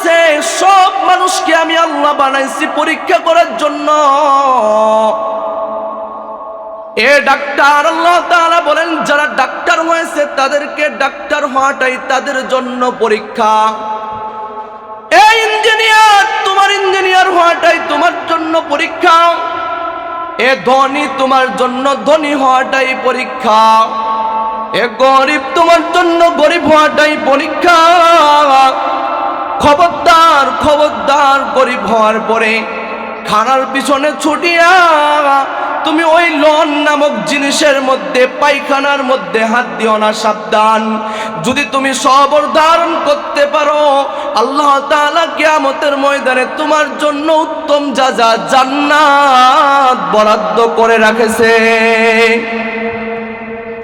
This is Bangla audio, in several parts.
বলতেছে সব মানুষকে আমি আল্লাহ বানাইছি পরীক্ষা করার জন্য। এ ডাক্তার, আল্লাহ তাআলা বলেন, যারা ডাক্তার হয়েছে, তাদেরকে ডাক্তার হওয়াটাই তাদের জন্য পরীক্ষা। এ ইঞ্জিনিয়ার, তোমার ইঞ্জিনিয়ার হওয়াটাই তোমার জন্য পরীক্ষা। এ ধনী, তোমার জন্য ধনী হওয়াটাই পরীক্ষা। এ গরিব, তোমার জন্য গরিব হওয়াটাই পরীক্ষা। খবরদার খবরদার গরিব হওয়ার পরে খানার পিছনে ছুটিয়া তুমি ওই লন নামক জিনিসের মধ্যে, পায়খানার মধ্যে হাত দিও না, সাবধান। যদি তুমি সবর ধারণ করতে পারো, আল্লাহ তাআলা কিয়ামতের ময়দানে তোমার জন্য উত্তম যা যা জান্নাত বরাদ্দ করে রাখেছে।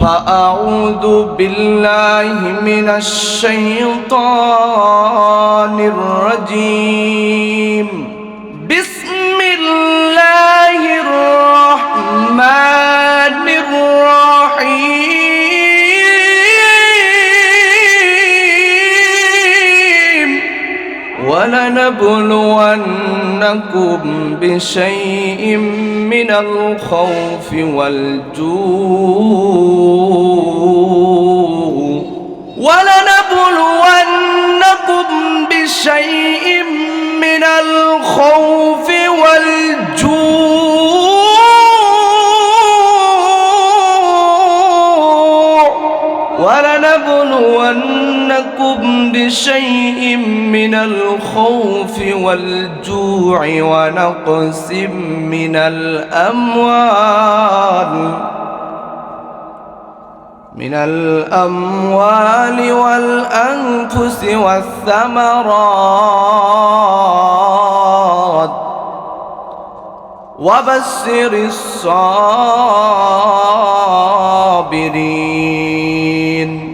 فأعوذ بالله من الشيطان الرجيم. بسم الله الرحمن الرحيم ولنبلونكم بشيء من الخوف والجوع. بشيء من الخوف والجوع ونقص من الأموال. من الأموال والأنفس والثمرات. وبشر الصابرين.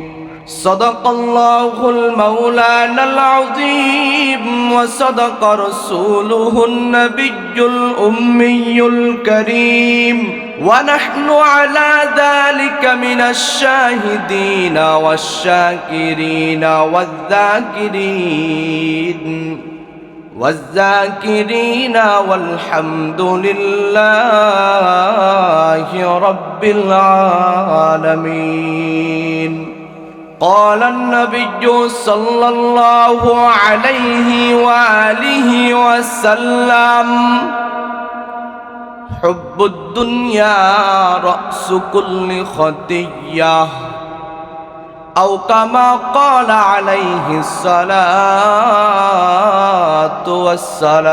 صدق الله المولانا العظيم وصدق رسوله النبي الأمي الكريم ونحن على ذلك من الشاهدين والشاكرين والذاكرين والذاكرين والحمد لله رب العالمين قال النبي صلى الله عليه وآله وسلم حب الدنيا رأس كل خطية أو كما قال عليه الصلاة والسلام.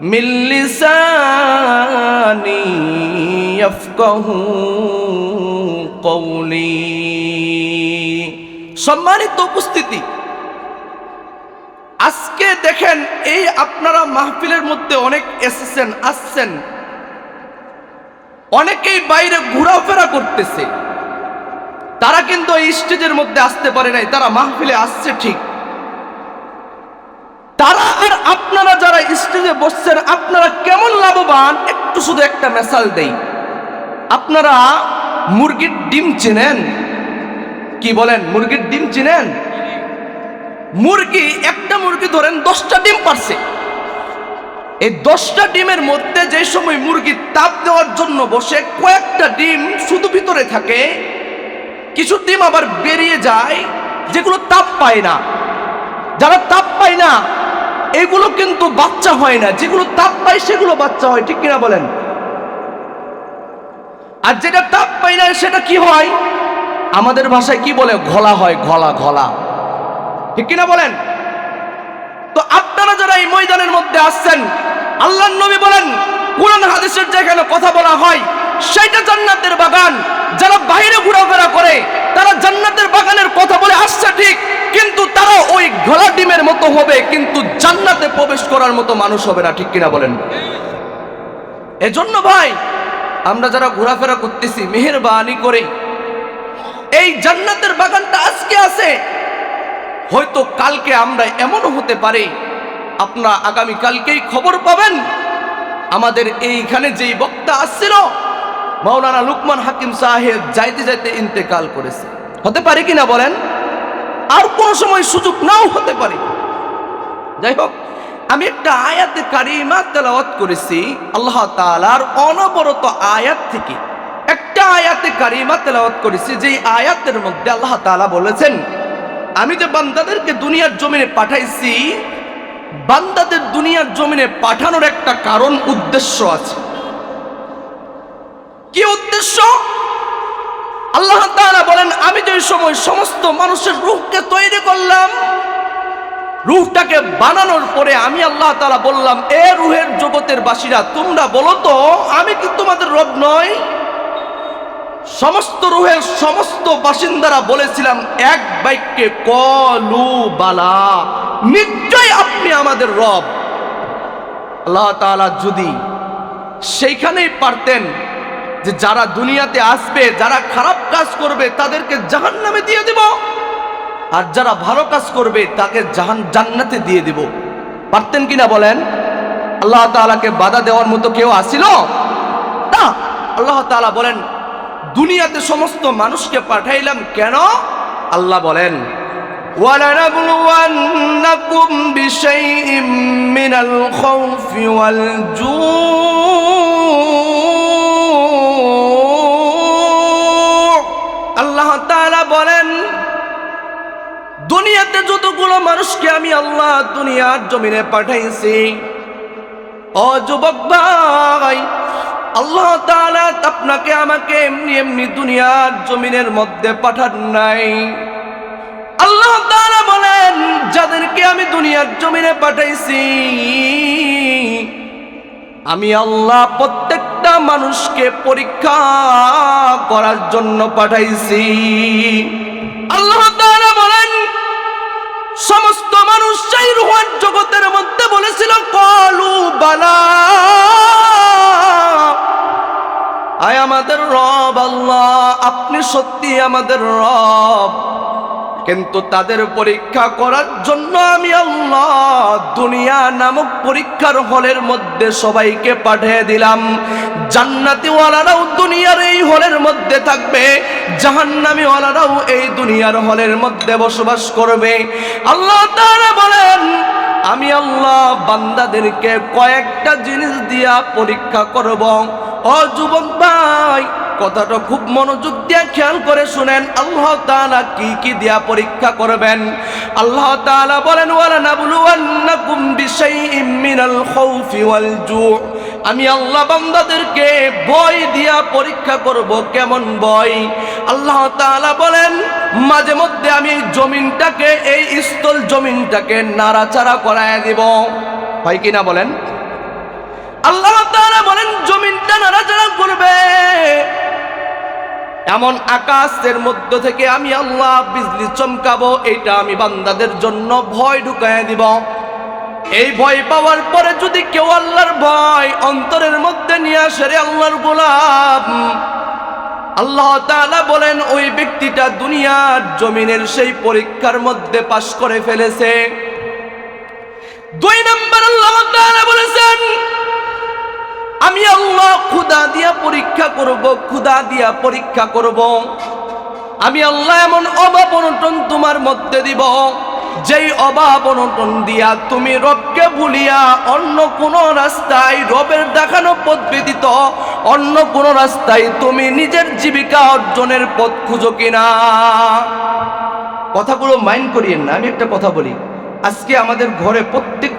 মিল্লিসানি ইয়াফকাহু কওলি। সম্মানিত উপস্থিতি, আজকে দেখেন এই আপনারা মাহফিলের মধ্যে অনেক এসেছেন, আসছেন। অনেকেই বাইরে ঘোরাফেরা করতেছে। তারা কিন্তু এই স্টেজের মধ্যে আসতে পারে নাই, তারা মাহফিলে আসছে ঠিক। তারা আর আপনারা যারা স্টেজে বসছেন, আপনারা কেমন লাভবান? একটু শুধু একটা মেসাল দেই। আপনারা মুরগির ডিম চেনেন? কি বলেন, মুরগির ডিম চেনেন? মুরগি, একটা মুরগি ধরেন দশটা ডিম পারছে। এই দশটা ডিমের মধ্যে যে সময় মুরগি তাপ দেওয়ার জন্য বসে, কয়েকটা ডিম শুধু ভিতরে থাকে, কিছু ডিম আবার বেরিয়ে যায়, যেগুলো তাপ পায় না। যারা তাপ পায় না এগুলো কিন্তু বাচ্চা হয় না। যেগুলো তাপ পায়, সেগুলো বাচ্চা হয়। ঠিক কিনা বলেন? আর যেটা তাপ পায় না, সেটা কি হয়? আমাদের ভাষায় কি বলে? ঘোলা হয়, ঘোলা ঘোলা। ঠিক কিনা বলেন? তো আপনারা যারা এই ময়দানের মধ্যে আসছেন আল্লাহ নবী বলেন, কোরআন, হাদিসের যেখানে কথা বলা হয় সেটা জান্নাতের বাগান। যারা বাইরে ঘোরাফেরা করে, তারা জান্নাতের বাগানের কথা বলে আসছে ঠিক। কিন্তু তারা ওই ঘোলা ডিমের মতো হবে, কিন্তু জান্নাতে প্রবেশ করার মতো মানুষ হবে না, ঠিক কিনা বলেন? এজন্য ভাই, আমরা যারা ঘোরাফেরা করতেছি, মেহেরবানি করে এই জান্নাতের বাগানটা আজকে আছে। হয়তো কালকে আমরা এমনও হতে পারে, আপনারা আগামী কালকেই খবর পাবেন। আমাদের এইখানে যেই বক্তা আসছিল মাওলানা লুকমান হাকিম সাহেব যাইতে যাইতে ইন্তেকাল করেছে। হতে পারে কিনা বলেন? আর কোন সময় সুযোগ নাও হতে পারে। যাই হোক, আমি একটা আয়াতে কারিমা তেলাওয়াত করেছি, আল্লাহ তাআলার অনবরত আয়াত থেকে। একটা আয়াতে কারিমা তেলাওয়াত করেছি যে আয়াতের মধ্যে আল্লাহ তাআলা বলেছেন, আমি যে বান্দাদেরকে দুনিয়ার জমিনে পাঠাইছি, বান্দাদের দুনিয়ার জমিনে পাঠানোর একটা কারণ, উদ্দেশ্য আছে। কি উদ্দেশ্য? আল্লাহ তাআলা বলেন, আমি যে সময় সমস্ত মানুষের রূহকে তৈরি করলাম, রুহটাকে বানানোর পরে আমি আল্লাহ তাআলা বললাম, এ রুহের জগতের বাসীরা, তোমরা বলো তো, আমি কি তোমাদের রব নয় সমস্ত রুহের সমস্ত বাসিন্দারা বলেছিলাম, এক বাক্যে কলু বালা নিশ্চয় আপনি আমাদের রব। আল্লাহ তাআলা যদি সেইখানেই পারতেন যে যারা দুনিয়াতে আসবে যারা খারাপ কাজ করবে তাদেরকে জাহান নামে দিয়ে দিব আর যারা ভালো কাজ করবে তাকে জাহান জান্নাতে দিয়ে দিব পারতেন কিনা বলেন আল্লাহ তাআলাকে বাধা দেওয়ার মতো কেউ আসিল না আল্লাহ তাআলা বলেন দুনিয়াতে সমস্ত মানুষকে পাঠাইলাম কেন আল্লাহ বলেন ولنبلونكم بشيء من الخوف والجوع তাআলা বলেন, দুনিয়াতে যতগুলো মানুষকে আমি আল্লাহ দুনিয়ার জমিনে পাঠাইছি, ও যুবক ভাই, আল্লাহ তাআলা আপনাকে আমাকে এমনি এমনি দুনিয়ার জমিনের মধ্যে পাঠান নাই। আল্লাহ তাআলা বলেন, যাদেরকে আমি দুনিয়ার জমিনে পাঠাইছি, আমি আল্লাহ প্রত্যেকটা মানুষকে পরীক্ষা করার জন্য পাঠাইছি। আল্লাহ বলেন, সমস্ত মানুষ সেই রুহান জগতের মধ্যে বলেছিল, কলু বালা। আয় আমাদের রব আল্লাহ, আপনি সত্যি আমাদের রব। কিন্তু তাদের পরীক্ষা করার জন্য আমি আল্লাহ দুনিয়া নামক পরীক্ষার হলের মধ্যে সবাইকে পাঠিয়ে দিলাম। জান্নাতিওয়ালারাও দুনিয়ার এই হলের মধ্যে থাকবে, জাহান্নামীওয়ালারাও এই দুনিয়ার হলের মধ্যে বসবাস করবে। আল্লাহ তাআলা বলেন, আমি আল্লাহ বান্দাদেরকে কয়েকটা জিনিস দিয়া পরীক্ষা করব। ও যুবক ভাই কথাটা খুব মনোযোগ দিয়ে খেয়াল করে শুনেন। আল্লাহ তাআলা কি কি দিয়া পরীক্ষা করবেন? আল্লাহ তাআলা বলেন, ওয়ালা নাবলুওয়ান্নাকুম বিশাইইম মিনাল খাউফি ওয়াল জু' আমি আল্লাহ বান্দাদেরকে ভয় দিয়া পরীক্ষা করব কেমন ভয় আল্লাহ তাআলা বলেন, মাঝে মধ্যে আমি জমিনটাকে, এই স্থল জমিনটাকে নাড়াচাড়া করায় দিব। হয় কিনা বলেন? আল্লাহ তাআলা বলেন, জমিনটা নাড়াচাড়া করবে। এমন আকাশের মধ্য থেকে আমি আল্লাহ বিজলি চমকাবো এটা আমি বান্দাদের জন্য ভয় ঢুকায় দিব। এই ভয় পাওয়ার পরে যদি কেউ আল্লাহর ভয় অন্তরের মধ্যে নিয়ে আসে রে আল্লাহর গোলাম, আল্লাহ তাআলা বলেন, ওই ব্যক্তিটা দুনিয়ার জমিনের সেই পরীক্ষার মধ্যে পাশ করে ফেলেছে। দুই নম্বর আল্লাহ তাআলা বলেছেন আমি আল্লাহ ক্ষুদা দিয়া পরীক্ষা করব ক্ষুদা দিয়া পরীক্ষা করব। আমি আল্লাহ এমন অভাব অনটন তোমার মধ্যে দিব, যেই অভাব অনটন দিয়া তুমি রবকে ভুলিয়া অন্য কোন রাস্তায় রবের দেখানো পথ ব্যতীত অন্য কোন রাস্তায় তুমি নিজের জীবিকা অর্জনের পথ খুঁজো কিনা। কথাগুলো মাইন্ড করিয়েন না, আমি একটা কথা বলি। আজকে আমাদের ঘরে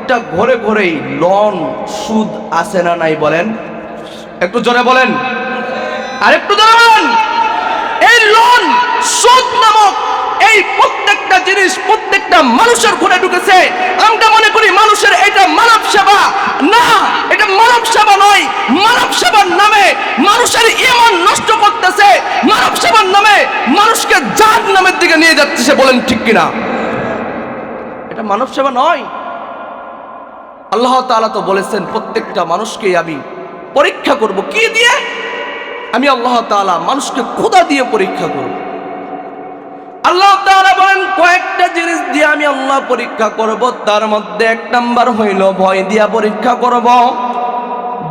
প্রত্যেকটা ঘরে ঘরেই লন, সুদ আছে না নাই বলেন? একটু জোরে বলেন। আর একটু জোরে বলেন। এই লোন, সুদ নামক এই প্রত্যেকটা জিনিস প্রত্যেকটা মানুষের ঘরে ঢুকেছে। আমরা মনে করি মানুষের এটা মানব সেবা। না, এটা মানব সেবা নয়। মানব সেবার নামে মানুষের ইমান নষ্ট করতেছে। মানব সেবার নামে মানুষকে জাত নামের দিকে নিয়ে যাচ্ছে বলেন ঠিক কিনা? এটা মানব সেবা নয়। আল্লাহ তাআলা তো বলেছেন, প্রত্যেকটা মানুষকেই আমি পরীক্ষা করব। কি দিয়ে? আমি আল্লাহ তাআলা মানুষকে খোদা দিয়ে পরীক্ষা করব। আল্লাহ তাআলা বলেন, কয়েকটা জিনিস দিয়ে আমি আল্লাহ পরীক্ষা করব। তার মধ্যে এক নাম্বার হইল, ভয় দিয়া পরীক্ষা করব।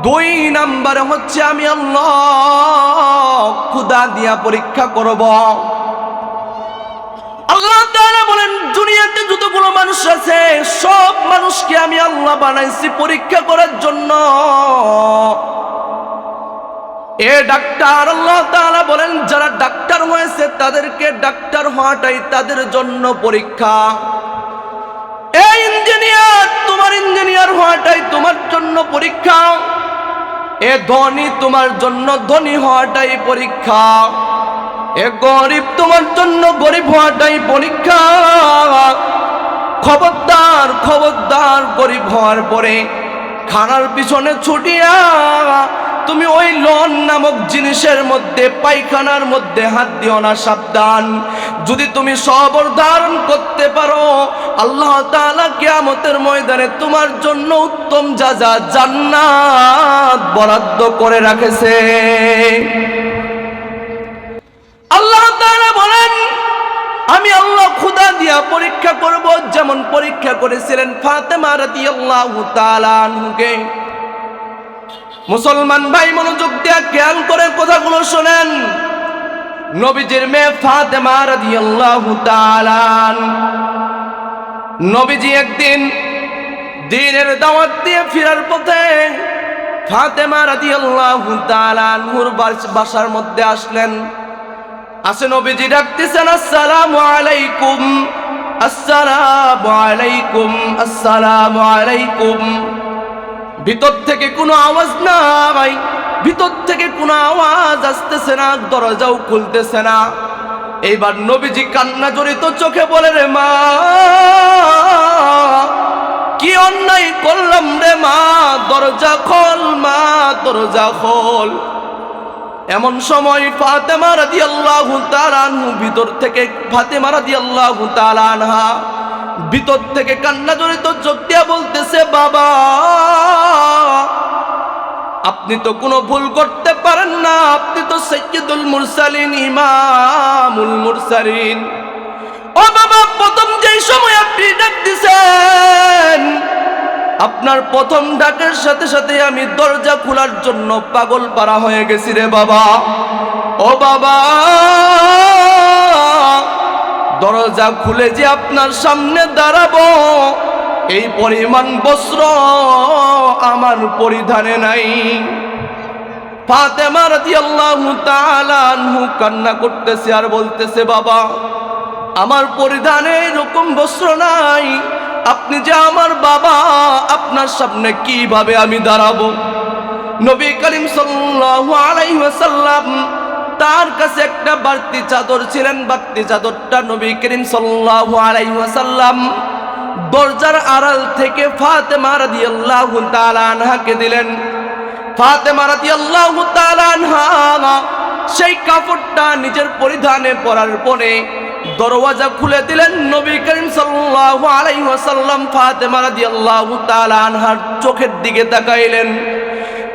দুই নাম্বারে হচ্ছে, আমি আল্লাহ খুদা দিয়া পরীক্ষা করব। আল্লাহ তাআলা বলেন, দুনিয়াতে যতগুলো মানুষ আছে মানুষকে আমি আল্লাহ বানাইছি পরীক্ষা করার জন্য। এ ডাক্তার, আল্লাহ তাআলা বলেন, যারা ডাক্তার হয়েছে তাদেরকে ডাক্তার হওয়াটাই তাদের জন্য পরীক্ষা। এ ইঞ্জিনিয়ার, তোমার ইঞ্জিনিয়ার হওয়াটাই তোমার জন্য পরীক্ষা। এ ধনী তোমার জন্য ধনী হওয়াটাই পরীক্ষা। এ গরিব তোমার জন্য গরিব হওয়াটাই পরীক্ষা। খবরদার খবরদার গরিব হওয়ার পরে খানার পিছনে ছুটিয়া তুমি ওই লন নামক জিনিসের মধ্যে, পায়খানার মধ্যে হাত দিও না, সাবধান। যদি তুমি সবর ধারণ করতে পারো, আল্লাহ তাআলা কিয়ামতের ময়দানে তোমার জন্য উত্তম যা যা জান্নাত বরাদ্দ করে রাখেছে। আল্লাহ তাআলা বলেন আমি আল্লাহ খুদা দিয়া পরীক্ষা করব, যেমন পরীক্ষা করেছিলেন ফাতেমা তাআলা আনহুকে। মুসলমান ভাই মনোযোগ দিয়া খেয়াল করে কথাগুলো শোনেন। নবীজির মেয়ে ফাতেমা রাদিয়াল্লাহু তাআলা নবীজি একদিন দিনের দাওয়াত দিয়ে ফেরার পথে ফাতেমা রাদিয়াল্লাহু আল্লাহ বাসার মধ্যে আসলেন। আসে নবীজি ডাকতেছেন, আসসালামু আলাইকুম আসসালামু আলাইকুম আসসালামু আলাইকুম। ভিতর থেকে কোনো আওয়াজ নাই, ভিতর থেকে কোনো আওয়াজ আসতেছে না, দরজাও খুলতেছে না। এইবার নবীজি কান্না জড়িত চোখে বলে, রে মা, কি অন্যায় করলাম রে মা, দরজা খোল মা, দরজা খোল। এমন সময় ফাতেমা রাদিয়াল্লাহু তাআলা আনহু ভিতর থেকে, ফাতেমা রাদিয়াল্লাহু তাআলা আনহা ভিতর থেকে কান্না জড়িত চোখ দিয়া বলতেছে, বাবা, আপনি তো কোনো ভুল করতে পারেন না। আপনি তো সৈয়দুল মুরসালিন, ইমামুল মুরসালিন। ও বাবা, প্রথম যেই সময় আপনি ডাক দিছেন আপনার প্রথম ডাকের সাথে সাথে আমি দরজা খোলার জন্য পাগল পারা হয়ে গেছি রে বাবা। ও বাবা। দরজা খুলে যে আপনার সামনে দাঁড়াবো, এই পরিমাণ বস্ত্র আমার পরিধানে নাই। ফাতেমা তাআলা আনহু কান্না করতেছে আর বলতেছে, বাবা, আমার পরিধানে এরকম বস্ত্র নাই। আপনি যে আমার বাবা, আপনার সামনে কীভাবে আমি দাঁড়াবো? নবী করিম আলাইহি তার কাছে একটা বাড়তি চাদর ছিলেন। বাড়তি চাদরটা নবী করিম ওয়াসাল্লাম দরজার আড়াল থেকে ফাতেমা রাদিয়াল্লাহু তাআলা আনহাকে দিলেন। ফাতেমা রাদিয়াল্লাহু তাআলা আনহা সেই কাপড়টা নিজের পরিধানে পরার পরে দরওয়াজা খুলে দিলেন নবী করিম সাল্লাল্লাহু আলাইহি ওয়াসাল্লাম ফাতেমা রাদিয়াল্লাহু তাআলা আনহার চোখের দিকে তাকাইলেন।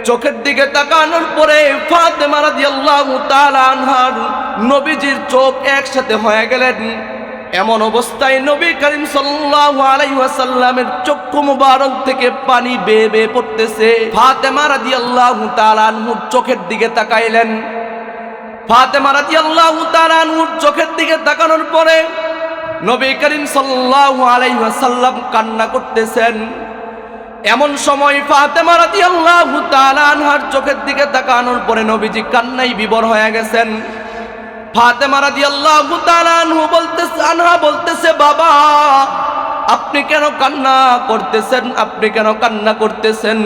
চোখের দিকে তাকানোর পরে ফাতেমা রাদিয়াল্লাহু তাআলা আনহার নবীজির চোখ একসাথে হয়ে গেলেন। এমন অবস্থায় নবী করিম সাল্লাল্লাহু আলাইহি ওয়াসাল্লামের চক্ষু মুবারক থেকে পানি বেয়ে বেয়ে পড়তেছে। ফাতেমা রাদিয়াল্লাহু তাআলা আনহুর চোখের দিকে তাকাইলেন। ফাতেমা রাদিয়াল্লাহু তাআলা আনহুর চোখের দিকে তাকানোর পরে নবী করিম সাল্লাল্লাহু আলাইহি ওয়াসাল্লাম কান্না করতেছেন। এমন সময় ফাতেমা রাদিয়াল্লাহু তাআলা আনহার চোখের দিকে তাকানোর পরে নবীজি কান্নাই বিবর হয়ে গেছেন। ফাতেমা রাদিয়াল্লাহু তাআলা আনহু বলতেছে, আনহা বলতেছে, বাবা, আপনি কেন কান্না করতেছেন? আপনি কেন কান্না করতেছেন?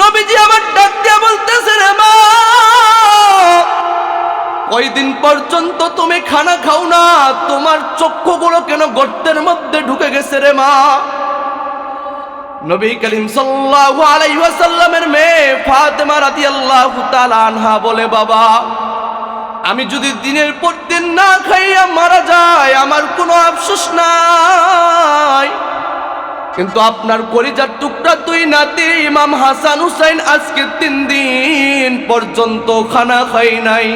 নবীজি আমার ডাক দিয়ে বলতেছেন মা কয়দিন পর্যন্ত তুমি খানা খাও না, তোমার চক্ষুগুলো কেন গর্তের মধ্যে ঢুকে গেছে রে মা? নবী করিম সাল্লাল্লাহু আলাইহি ওয়াসাল্লামের মেয়ে ফাতেমা রাদিয়াল্লাহু তাআলা আনহা বলে, বাবা, আমি যদি দিনের পর দিন না খাইয়া মারা যায় আমার কোনো আফসোস নাই। কিন্তু আপনার কলিজার টুকরা দুই নাতি ইমাম হাসান হুসাইন আজকে তিন দিন পর্যন্ত খানা খাই নাই।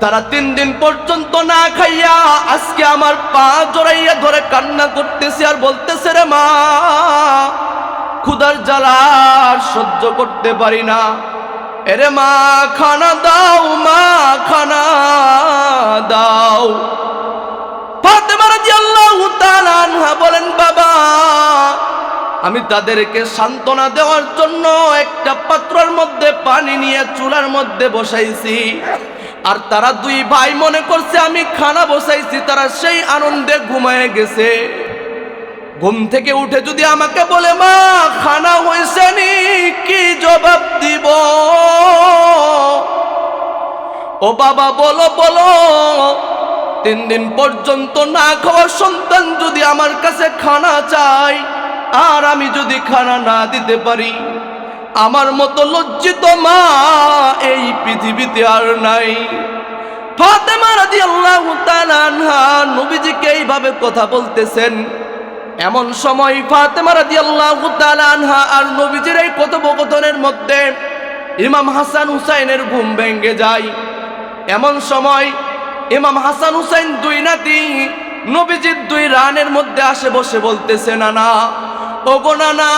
তারা তিন দিন পর্যন্ত না খাইয়া আজকে আমার পা জড়াইয়া ধরে কান্না করতেছে আর বলতেছে রে মা ক্ষুদার জ্বালা সহ্য করতে পারি না। এরে মা, খানা দাও, মা, খানা দাও। বলেন, বাবা, আমি তাদেরকে সান্ত্বনা দেওয়ার জন্য একটা পাত্রের মধ্যে পানি নিয়ে চুলার মধ্যে বসাইছি। আর তারা দুই ভাই মনে করছে, আমি খানা বসাইছি, তারা সেই আনন্দে ঘুমায় গেছে। ঘুম থেকে উঠে যদি আমাকে বলে, মা, খানা হয়েছে নি, কি জবাব দিব? ও বাবা, বলো বলো, তিন দিন পর্যন্ত না খাওয়ার সন্তান যদি আমার কাছে খানা চাই আর আমি যদি খানা না দিতে পারি আমার মতো লজ্জিত মা এই পৃথিবীতে আর নাই। ফাতেমা তাআলা আনহা নবীজিকে এইভাবে কথা বলতেছেন। এমন সময় ফাতেমা রাদিয়াল্লাহু তাআলা আনহা আর নবীজির এই কথোপকথনের মধ্যে ইমাম হাসান হুসাইনের ঘুম ভেঙে যায়। এমন সময় ইমাম হাসান হুসাইন দুই নাতি নবীজির দুই রানের মধ্যে আসে বসে বলতেছে, নানা ও গো নানা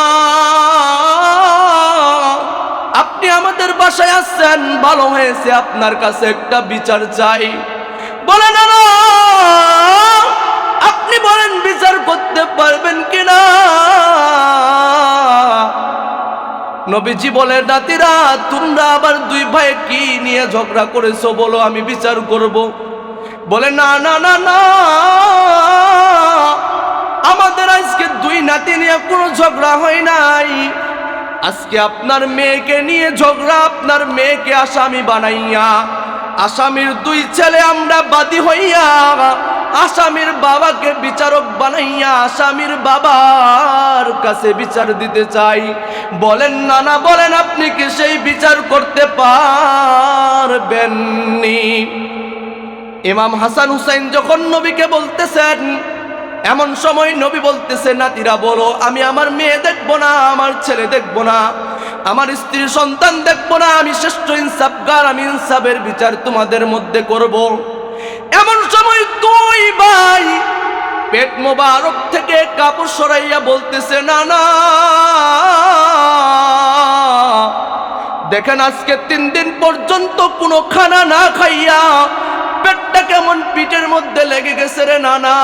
আপনি আমাদের বাসায় আসছেন, ভালো হয়েছে আপনার কাছে একটা বিচার চাই। বলে না আপনি বলেন বিচার করতে পারবেন কিনা? নবীজি বলে নাতিরা, তোমরা আবার দুই ভাই কি নিয়ে ঝগড়া করেছ? বলো, আমি বিচার করব। বলে না না না না। আমাদের আজকে দুই নাতি নিয়ে কোনো ঝগড়া হয় নাই। আজকে আপনার মেয়েকে নিয়ে ঝগড়া, আপনার মেয়েকে আসামি বানাইয়া, আসামির দুই ছেলে আমরা বাদী হইয়া, আসামির বাবাকে বিচারক বানাইয়া আসামির বাবার কাছে বিচার দিতে চাই। বলেন, নানা, বলেন, আপনি কি সেই বিচার করতে পারবেননি? ইমাম হাসান হুসাইন যখন নবীকে বলতেছেন এমন সময় নবী বলতেছে, নাতিরা, বলো, আমি আমার মেয়ে দেখব না, আমার ছেলে দেখব না, আমার স্ত্রী সন্তান দেখব না, আমি শ্রেষ্ঠ ইনসাফগার আমি ইনসাফের বিচার তোমাদের মধ্যে করব। এমন সময় দুই ভাই পেট মোবারক থেকে কাপড় সরাইয়া বলতেছে, না না, দেখেন আজকে তিন দিন পর্যন্ত কোনো খানা না খাইয়া পেটটা কেমন পিঠের মধ্যে লেগে গেছে রে নানা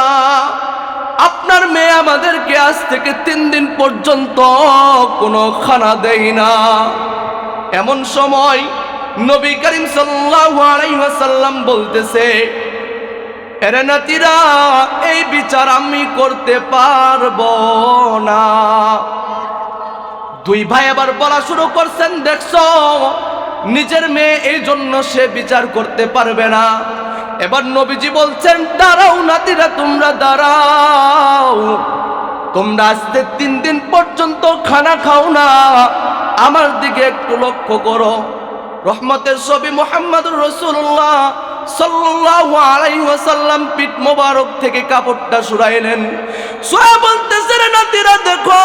আপনার মেয়ে আমাদেরকে আজ থেকে তিন দিন পর্যন্ত কোনো খানা দেয় না। এমন সময় নবী করিম ওয়াসাল্লাম বলতেছে, এরে নাতিরা, এই বিচার আমি করতে পারব না। দুই ভাই আবার বলা শুরু করছেন, দেখছ, নিজের মেয়ে এই জন্য সে বিচার করতে পারবে না। এবার নবীজি বলছেন, দাঁড়াও নাতিরা, তোমরা দাঁড়াও। তোমরা আজকে তিন দিন পর্যন্ত খানা খাও না। আমার দিকে একটু লক্ষ্য করো। রহমতের ছবি মোহাম্মদুর রসুল্লাহ মোবারক থেকে কাপড়টা সোয়া বলতেছে, রে নাতিরা, দেখো,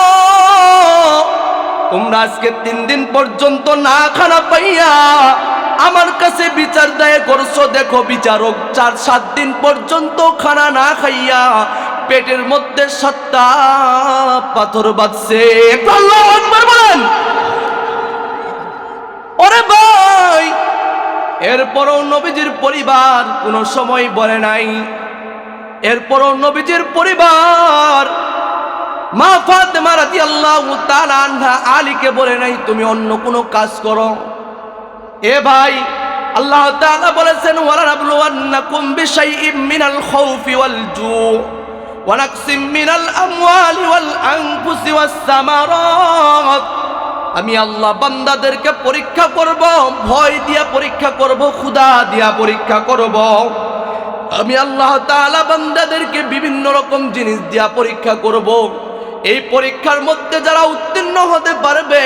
তোমরা আজকে তিন দিন পর্যন্ত না খানা পাইয়া আমার কাছে বিচার দেয় করছ, দেখো বিচারক, চার, সাত দিন পর্যন্ত খানা না খাইয়া পেটের মধ্যে সাতটা পাথর বাঁধছে। বলেন। ওরে ভাই, এরপরও নবীজির পরিবার কোনো সময় বলে নাই। এরপরও নবীজির পরিবার মা ফাতেমা রাদিয়াল্লাহু তাআলা আনহা আলীকে বলে নাই, তুমি অন্য কোনো কাজ করো। এ ভাই, আল্লাহ তাআলা বলেছেন ওয়ালা নাবলুওয়ান্নাকুম বিশাইইম মিনাল খাউফি ওয়াল জু' ওয়া নাকসিম মিনাল আমওয়ালি ওয়াল আনফুসি ওয়াস সামারাত। আমি আল্লাহ বান্দাদেরকে পরীক্ষা করব, ভয় দিয়া পরীক্ষা করব, ক্ষুধা দিয়া পরীক্ষা করব। আমি আল্লাহ তাআলা বান্দাদেরকে বিভিন্ন রকম জিনিস দিয়া পরীক্ষা করব। এই পরীক্ষার মধ্যে যারা উত্তীর্ণ হতে পারবে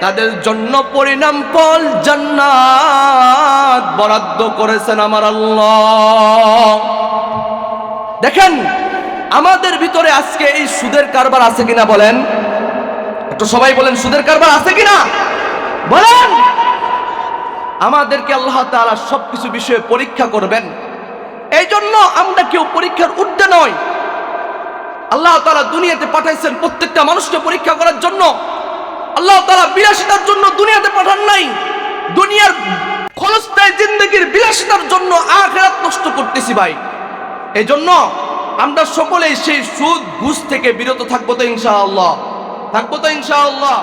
তাদের জন্য পরিণাম ফল জান্নাত বরাদ্দ করেছেন আমার আল্লাহ। দেখেন, আমাদের ভিতরে আজকে এই সুদের কারবার আছে কিনা বলেন? একটু সবাই বলেন, সুদের কারবার আছে কিনা? বলেন! আমাদেরকে আল্লাহ তাআলা সবকিছু বিষয়ে পরীক্ষা করবেন। এই জন্য আমরা কেউ পরীক্ষার ঊর্ধ্বে নয়। আল্লাহ তাআলা দুনিয়াতে পাঠাইছেন প্রত্যেকটা মানুষকে পরীক্ষা করার জন্য। আল্লাহ তারা বিলাসিতার জন্য দুনিয়াতে পাঠান নাই। দুনিয়ার খরচটাই জিন্দগির বিলাসিতার জন্য আখেরাত নষ্ট করতেছি ভাই। এই জন্য আমরা সকলেই সেই সুদ, ঘুষ থেকে বিরত থাকব তো ইনশাআল্লাহ। থাকব তো ইনশাআল্লাহ।